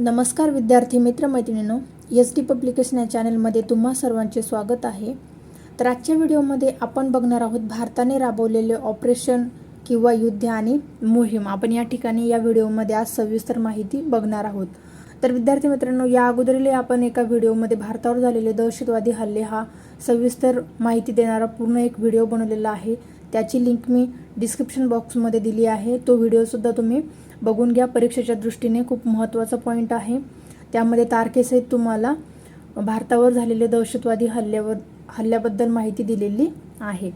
नमस्कार विद्यार्थी मित्रमैत्रिणींनो S D publication या चॅनलमध्ये तुम्हा सर्वांचे स्वागत आहे. तर आजच्या व्हिडिओमध्ये आपण बघणार आहोत भारताने राबवलेले ऑपरेशन किंवा युद्ध आणि मोहीम. आपण या ठिकाणी या व्हिडिओमध्ये आज सविस्तर माहिती बघणार आहोत. तर विद्यार्थी मित्रांनो या अगोदरले आपण एका व्हिडिओमध्ये भारतावर झालेले दहशतवादी हल्ले हा सविस्तर माहिती देणारा पूर्ण एक व्हिडिओ बनवलेला आहे. त्याची लिंक मी डिस्क्रिप्शन बॉक्समध्ये दिली आहे. तो व्हिडिओसुद्धा तुम्ही बघून घ्या. परीक्षेच्या दृष्टीने खूप महत्त्वाचा पॉईंट आहे. त्यामध्ये तारखेसहित तुम्हाला भारतावर झालेले दहशतवादी हल्ल्यावर हल्ल्याबद्दल माहिती दिलेली आहे.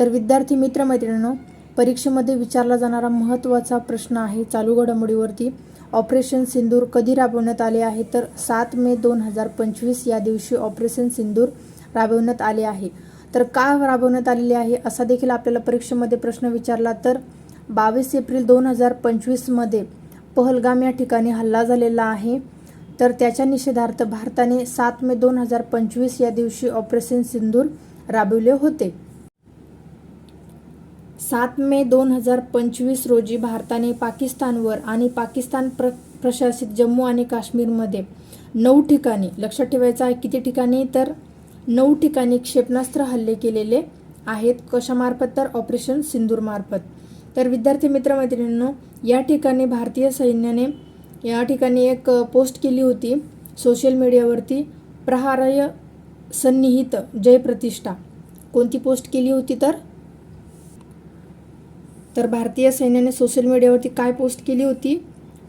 तर विद्यार्थी मित्रमैत्रिणींनो परीक्षेमध्ये विचारला जाणारा महत्त्वाचा प्रश्न आहे चालू घडामोडीवरती. ऑपरेशन सिंदूर कधी राबवण्यात आले आहे? तर सात मे दोन हजार पंचवीस या दिवशी ऑपरेशन सिंदूर राबवण्यात आले आहे. तर का राबवण्यात आलेले आहे? असा देखील आपल्याला परीक्षेमध्ये प्रश्न विचारला तर बावीस एप्रिल दोन हजार पंचवीसमध्ये पहलगाम या ठिकाणी हल्ला झालेला आहे. तर त्याच्या निषेधार्थ भारताने सात मे दोन हजार पंचवीस या दिवशी ऑपरेशन सिंदूर राबविले होते. सात मे दोन हजार पंचवीस रोजी भारताने पाकिस्तानवर आणि पाकिस्तान प्र प्रशासित जम्मू आणि काश्मीरमध्ये नऊ ठिकाणी लक्षात ठेवायचं आहे किती ठिकाणी? तर नऊ ठिकाणी क्षेपणास्त्र हल्ले केलेले आहेत. कशामार्फत? तर ऑपरेशन सिंदूरमार्फत. तर विद्यार्थी मित्रमैत्रिणींनो या ठिकाणी भारतीय सैन्याने या ठिकाणी एक पोस्ट केली होती सोशल मीडियावरती प्रहारय सन्निहित जय प्रतिष्ठा. कोणती पोस्ट केली होती तर? तर भारतीय सैन्याने सोशल मीडियावरती काय पोस्ट केली होती?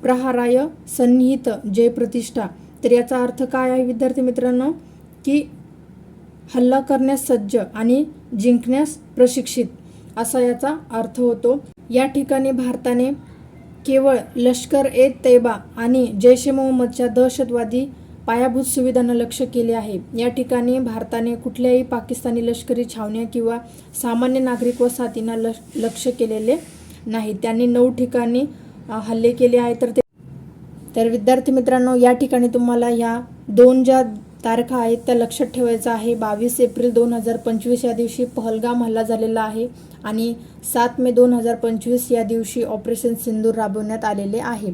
प्रहाराय सन्निहित जय प्रतिष्ठा. तर याचा अर्थ काय आहे विद्यार्थी मित्रांनो? की हल्ला करण्यास सज्ज आणि जिंकण्यास प्रशिक्षित असा याचा अर्थ होतो. या ठिकाणी भारताने केवळ लष्कर ए तैबा आणि जैश ए मोहम्मदच्या दहशतवादी पायाभूत सुविधांना लक्ष केले आहे. या ठिकाणी भारताने कुठल्याही पाकिस्तानी लष्करी छावण्या किंवा सामान्य नागरिक वसाहतींना लक्ष लक्ष केलेले नाही. त्यांनी नऊ ठिकाणी हल्ले केले आहे तर ते तर विद्यार्थी मित्रांनो या ठिकाणी तुम्हाला ह्या दोन ज्या तारखा आहेत त्या लक्षात ठेवायचं आहे. बावीस एप्रिल दोन हजार पंचवीस या दिवशी पहलगाम हल्ला झालेला आहे आणि सात मे दोन हजार पंचवीस या दिवशी ऑपरेशन सिंदूर राबवण्यात आलेले आहे.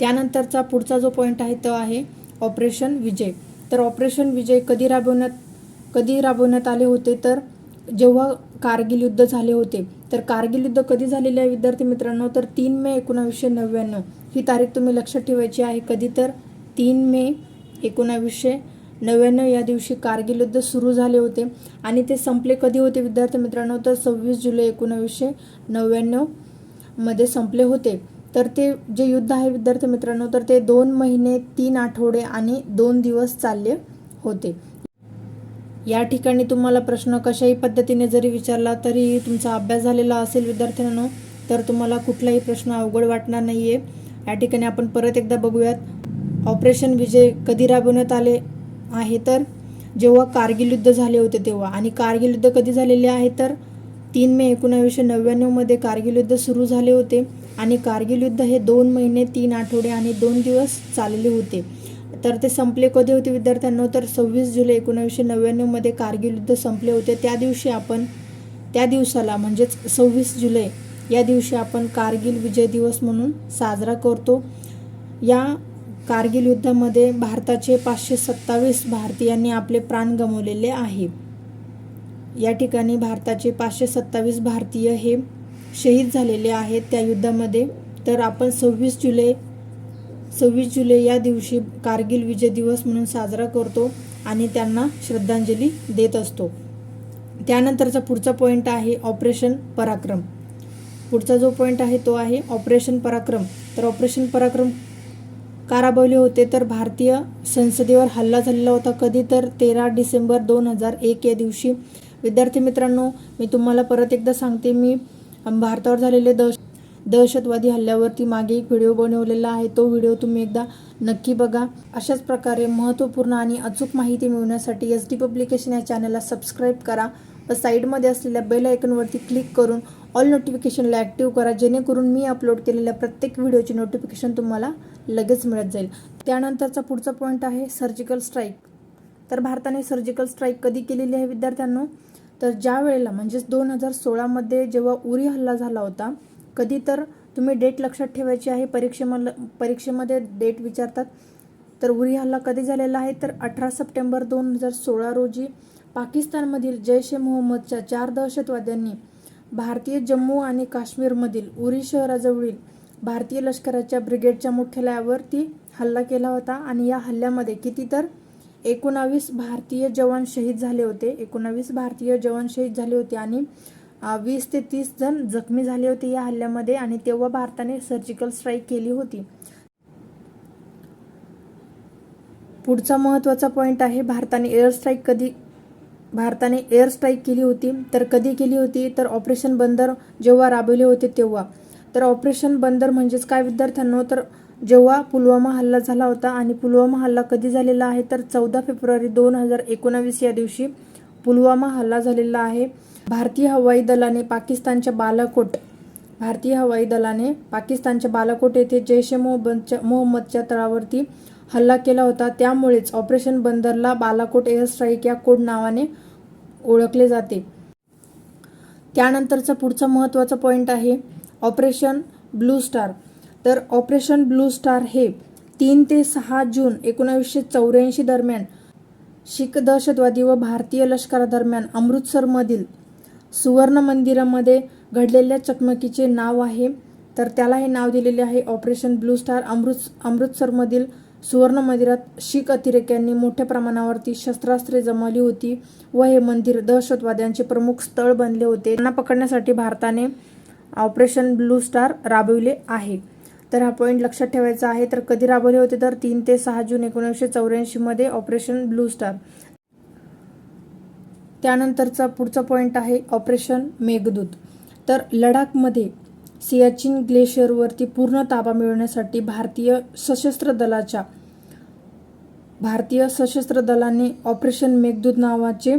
त्यानंतरचा पुढचा जो पॉईंट आहे तो आहे ऑपरेशन विजय. तर ऑपरेशन विजय कधी राबवण्यात कधी राबवण्यात आले होते? तर जेव्हा कारगिल युद्ध झाले होते. तर कारगिल युद्ध कधी झालेले आहे विद्यार्थी मित्रांनो? तर तीन मे एकोणावीसशे नव्याण्णव ही तारीख तुम्ही लक्षात ठेवायची आहे. कधी तर तीन मे एकोणावीसशे नव्याण्णव या दिवशी कारगिल युद्ध सुरू झाले होते आणि ते संपले कधी होते विद्यार्थी मित्रांनो? तर सव्वीस जुलै एकोणावीसशे नव्याण्णवमध्ये संपले होते. तर ते जे युद्ध आहे विद्यार्थी मित्रांनो तर ते दोन महिने तीन आठवडे आणि दोन दिवस चालले होते. या ठिकाणी तुम्हाला प्रश्न कशाही पद्धतीने जरी विचारला तरी तुमचा अभ्यास झालेला असेल विद्यार्थ्यांनो तर तुम्हाला कुठलाही प्रश्न अवघड वाटणार नाही आहे या ठिकाणी आपण परत एकदा बघूयात. ऑपरेशन विजय कधी राबवण्यात आले आहे तर? जेव्हा कारगिल युद्ध झाले होते तेव्हा. आणि कारगिल युद्ध कधी झालेले आहे तर? तीन मे एकोणावीसशे नव्याण्णवमध्ये कारगिल युद्ध सुरू झाले होते. आणि कारगिल युद्ध हे दोन महिने तीन आठवडे आणि दोन दिवस चालले होते. तर ते संपले कधी होते विद्यार्थ्यांना? तर सव्वीस जुलै एकोणावीसशे नव्याण्णवमध्ये कारगिल युद्ध संपले होते. त्या दिवशी आपण त्या दिवसाला म्हणजेच सव्वीस जुलै या दिवशी आपण कारगिल विजय दिवस म्हणून साजरा करतो. या कारगिल युद्धामध्ये भारताचे पाचशे सत्तावीस भारतीयांनी आपले प्राण गमावलेले आहे. या ठिकाणी भारताचे पाचशे सत्तावीस भारतीय हे शहीद झालेले आहेत त्या युद्धामध्ये. तर आपण सव्वीस जुलै सव्वीस जुलै या दिवशी कारगिल विजय दिवस म्हणून साजरा करतो आणि त्यांना श्रद्धांजली देत असतो. त्यानंतरचा पुढचा पॉईंट आहे ऑपरेशन पराक्रम. पुढचा जो पॉईंट आहे तो आहे ऑपरेशन पराक्रम. तर ऑपरेशन पराक्रम का राबवले होते तर भारतीय संसदेवर हल्ला झालेला होता. कधी तर तेरा डिसेंबर दोन हजार एक या दिवशी. विद्यार्थी मित्रांनो मी तुम्हाला परत एकदा सांगते मी भारतावर झालेले दहश दहशतवादी हल्ल्यावरती मागे एक व्हिडिओ बनवलेला आहे. तो व्हिडिओ तुम्ही एकदा नक्की बघा. अशाच प्रकारे महत्त्वपूर्ण आणि अचूक माहिती मिळवण्यासाठी एस डी पब्लिकेशन या चॅनलला सबस्क्राईब करा व साईडमध्ये असलेल्या बेल आयकनवरती क्लिक करून ऑल नोटिफिकेशनला ॲक्टिव्ह करा जेणेकरून मी अपलोड केलेल्या प्रत्येक व्हिडिओची नोटिफिकेशन तुम्हाला लगेच मिळत जाईल. त्यानंतरचा पुढचा पॉईंट आहे सर्जिकल स्ट्राईक तर भारताने सर्जिकल स्ट्राईक कधी केलेली आहे विद्यार्थ्यांनो? तर ज्या वेळेला म्हणजेच दोन हजार सोळामध्ये जेव्हा उरी हल्ला झाला होता कधी तर तुम्ही डेट लक्षात ठेवायची आहे परीक्षेमल परीक्षेमध्ये डेट विचारतात. तर उरी हल्ला कधी झालेला आहे? तर अठरा सप्टेंबर दोन हजार सोळा रोजी पाकिस्तानमधील जैश ए मोहम्मदच्या चार दहशतवाद्यांनी भारतीय जम्मू आणि काश्मीरमधील उरी शहराजवळील भारतीय लष्कराच्या ब्रिगेडच्या मुख्यालयावरती हल्ला केला होता आणि या हल्ल्यामध्ये किती तर एकोणावीस भारतीय जवान शहीद झाले होते. एकोणावीस भारतीय जवान शहीद झाले होते आणि वीस ते तीस जण जखमी झाले होते या हल्ल्यामध्ये आणि तेव्हा भारताने सर्जिकल स्ट्राईक केली होती. पुढचा महत्त्वाचा पॉईंट आहे भारताने एअर स्ट्राईक कधी भारताने एअर स्ट्राईक केली होती. तर कधी केली होती? तर ऑपरेशन बंदर जेव्हा राबवले होते तेव्हा. तर ऑपरेशन बंदर म्हणजेच काय विद्यार्थ्यांनो? तर जेव्हा पुलवामा हल्ला झाला होता आणि पुलवामा हल्ला कधी झालेला आहे? तर चौदा फेब्रुवारी दोन हजार एकोणावीस या दिवशी पुलवामा हल्ला झालेला आहे. भारतीय हवाई दलाने पाकिस्तानच्या बालाकोट भारतीय हवाई दलाने पाकिस्तानच्या बालाकोट येथे जैश ए मोहम्मदच्या मोहम्मदच्या तळावरती हल्ला केला होता. त्यामुळेच ऑपरेशन बंदरला बालाकोट एअर स्ट्राईक या कोड नावाने ओळखले जाते. त्यानंतरचा पुढचा महत्त्वाचा पॉईंट आहे ऑपरेशन ब्लू स्टार. तर ऑपरेशन ब्लू स्टार हे तीन ते सहा जून एकोणावीसशे चौऱ्याऐंशी दरम्यान शीख दहशतवादी व भारतीय लष्करादरम्यान अमृतसरमधील सुवर्ण मंदिरामध्ये घडलेल्या चकमकीचे नाव आहे. तर त्याला हे नाव दिलेले आहे ऑपरेशन ब्लू स्टार अमृत अमृतसरमधील सुवर्ण मंदिरात शीख अतिरेक्यांनी मोठ्या प्रमाणावरती शस्त्रास्त्रे जमवली होती व हे मंदिर दहशतवाद्यांचे प्रमुख स्थळ बनले होते. त्यांना पकडण्यासाठी भारताने ऑपरेशन ब्लू स्टार राबविले आहे. तर हा पॉईंट लक्षात ठेवायचा आहे. तर कधी राबवले होते? तर तीन ते सहा जून एकोणीसशे चौऱ्याऐंशीमध्ये ऑपरेशन ब्लू स्टार. त्यानंतरचा पुढचा पॉईंट आहे ऑपरेशन मेघदूत. तर लडाखमध्ये सियाचिन ग्लेशियरवरती पूर्ण ताबा मिळवण्यासाठी भारतीय सशस्त्र दलाच्या भारतीय सशस्त्र दलाने ऑपरेशन मेघदूत नावाचे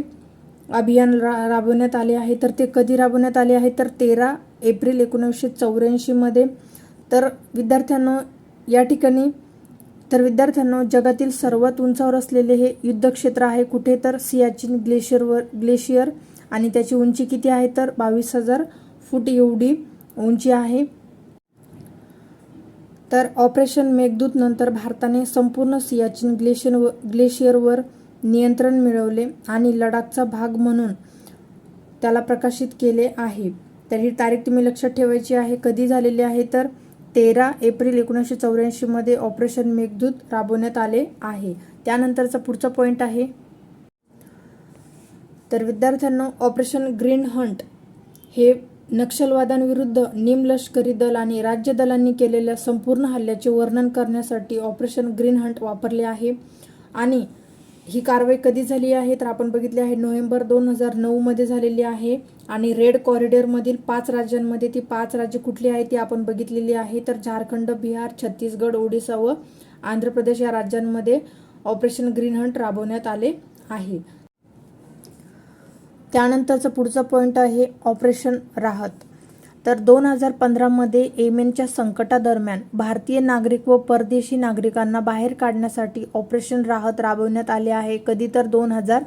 अभियान रा राबवण्यात आले आहे. तर ते कधी राबवण्यात आले आहे? तर तेरा एप्रिल एकोणीसशे चौऱ्याऐंशीमध्ये तर विद्यार्थ्यांनो या ठिकाणी तर विद्यार्थ्यांनो जगातील सर्वात उंचावर असलेले हे युद्धक्षेत्र आहे. कुठे? तर सियाचिन ग्लेशियरवर ग्लेशियर आणि त्याची उंची किती आहे? तर बावीस हजार फूट एवढी उंची आहे. तर ऑपरेशन मेघदूत नंतर भारताने संपूर्ण सियाचिन ग्लेशियर ग्लेशियरवर नियंत्रण मिळवले आणि लडाखचा भाग म्हणून त्याला प्रकाशित केले आहे. तर ही तारीख तुम्ही लक्षात ठेवायची आहे. कधी झालेली आहे? तर तेरा एप्रिल एकोणीसशे चौऱ्याऐंशीमध्ये ऑपरेशन मेघदूत राबवण्यात आले आहे. त्यानंतरचा पुढचा पॉईंट आहे. तर विद्यार्थ्यांना ऑपरेशन ग्रीन हंट हे नक्षलवादांविरुद्ध निमलष्करी दल आणि राज्य दलांनी केलेल्या संपूर्ण हल्ल्याचे वर्णन करण्यासाठी ऑपरेशन ग्रीन हंट वापरले आहे. आणि ही कारवाई कधी झाली आहे तर आपण बघितले आहे नोव्हेंबर दोन हजार नऊमध्ये झालेली आहे. आणि रेड कॉरिडॉरमधील पाच राज्यांमध्ये ती पाच राज्य कुठली आहेत ती आपण बघितलेली आहे. तर झारखंड बिहार छत्तीसगड ओडिसा व आंध्र प्रदेश या राज्यांमध्ये ऑपरेशन ग्रीन हंट राबवण्यात आले आहे. त्यानंतरचा पुढचा पॉईंट आहे ऑपरेशन राहत. तर दोन हजार पंधरामध्ये एमेनच्या संकटादरम्यान भारतीय नागरिक व परदेशी नागरिकांना बाहेर काढण्यासाठी ऑपरेशन राहत राबवण्यात आले आहे. कधी तर दोन हजार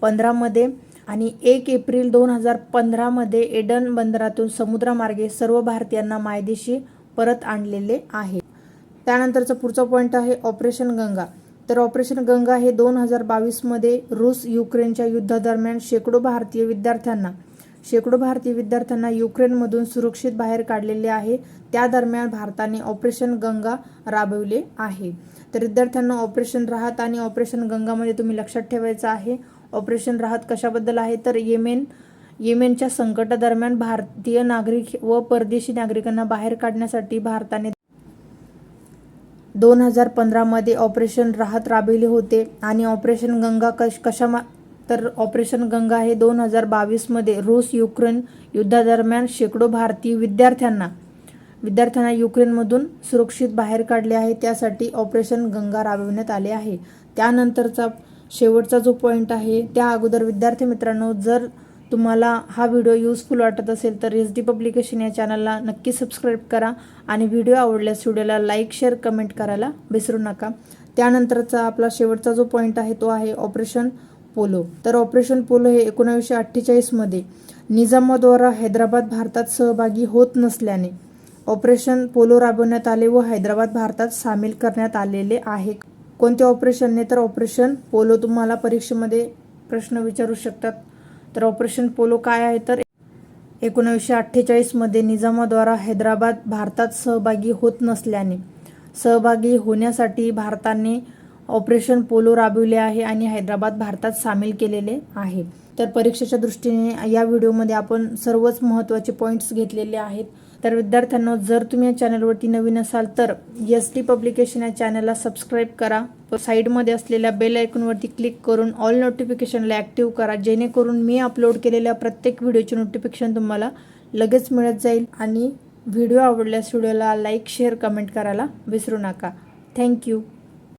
पंधरामध्ये आणि एक एप्रिल दोन हजार पंधरामध्ये एडन बंदरातून समुद्रमार्गे सर्व भारतीयांना मायदेशी परत आणलेले आहे. त्यानंतरचा पुढचा पॉईंट आहे ऑपरेशन गंगा. तर ऑपरेशन गंगा हे दोन हजार बावीसमध्ये रूस युक्रेनच्या युद्धादरम्यान शेकडो भारतीय विद्यार्थ्यांना शेकडो भारतीय विद्यार्थ्यांना युक्रेनमधून सुरक्षित बाहेर काढलेले आहे. त्या दरम्यान भारताने ऑपरेशन गंगा राबवले आहे. तर विद्यार्थ्यांना ऑपरेशन राहत आणि ऑपरेशन गंगामध्ये तुम्ही लक्षात ठेवायचं आहे ऑपरेशन राहत कशाबद्दल आहे? तर येमेन येमेनच्या संकटादरम्यान भारतीय नागरिक व परदेशी नागरिकांना बाहेर काढण्यासाठी भारताने दोन हजार पंधरामध्ये ऑपरेशन राहत राबविले होते आणि ऑपरेशन गंगा कश कशामा तर ऑपरेशन गंगा हे दोन हजार बावीसमध्ये रूस युक्रेन युद्धादरम्यान शेकडो भारतीय विद्यार्थ्यांना विद्यार्थ्यांना युक्रेनमधून सुरक्षित बाहेर काढले आहे. त्यासाठी ऑपरेशन गंगा राबविण्यात आले आहे. त्यानंतरचा शेवटचा जो पॉईंट आहे त्या अगोदर विद्यार्थी मित्रांनो जर तुम्हाला हा व्हिडिओ यूजफुल वाटत असेल तर एस डी पब्लिकेशन या चॅनलला नक्की सबस्क्राईब करा आणि व्हिडिओ आवडल्यास व्हिडिओला लाईक शेअर कमेंट करायला विसरू नका. त्यानंतरचा आपला शेवटचा जो पॉईंट आहे तो आहे ऑपरेशन पोलो तर ऑपरेशन पोलो हे एकोणावीसशे अठ्ठेचाळीसमध्ये निजामाद्वारा हैदराबाद भारतात सहभागी होत नसल्याने ऑपरेशन पोलो राबवण्यात आले व हैदराबाद भारतात सामील करण्यात आलेले आहे. कोणत्या ऑपरेशनने तर ऑपरेशन पोलो तुम्हाला परीक्षेमध्ये प्रश्न विचारू शकतात. तर ऑपरेशन पोलो काय आहे तर एकोणीसशे अठ्ठेचाळीसमध्ये निजामाद्वारा हैदराबाद भारतात सहभागी होत नसल्याने सहभागी होण्यासाठी भारताने ऑपरेशन पोलो राबविले आहे आणि हैदराबाद भारतात सामील केलेले आहे. तर परीक्षेच्या दृष्टीने या व्हिडिओमध्ये आपण सर्वच महत्त्वाचे पॉईंट्स घेतलेले आहेत. तर विद्यार्थ्यांनो जर तुम्ही या चॅनलवरती नवीन असाल तर एस डी पब्लिकेशन या चॅनलला सबस्क्राईब करा. व साईडमध्ये असलेल्या बेल आयकॉनवरती क्लिक करून ऑल नोटिफिकेशनला ॲक्टिव्ह करा. जेणेकरून मी अपलोड केलेल्या प्रत्येक व्हिडिओचे नोटिफिकेशन तुम्हाला लगेच मिळत जाईल. आणि व्हिडिओ आवडल्यास व्हिडिओला लाईक शेअर कमेंट करायला विसरू नका. थँक्यू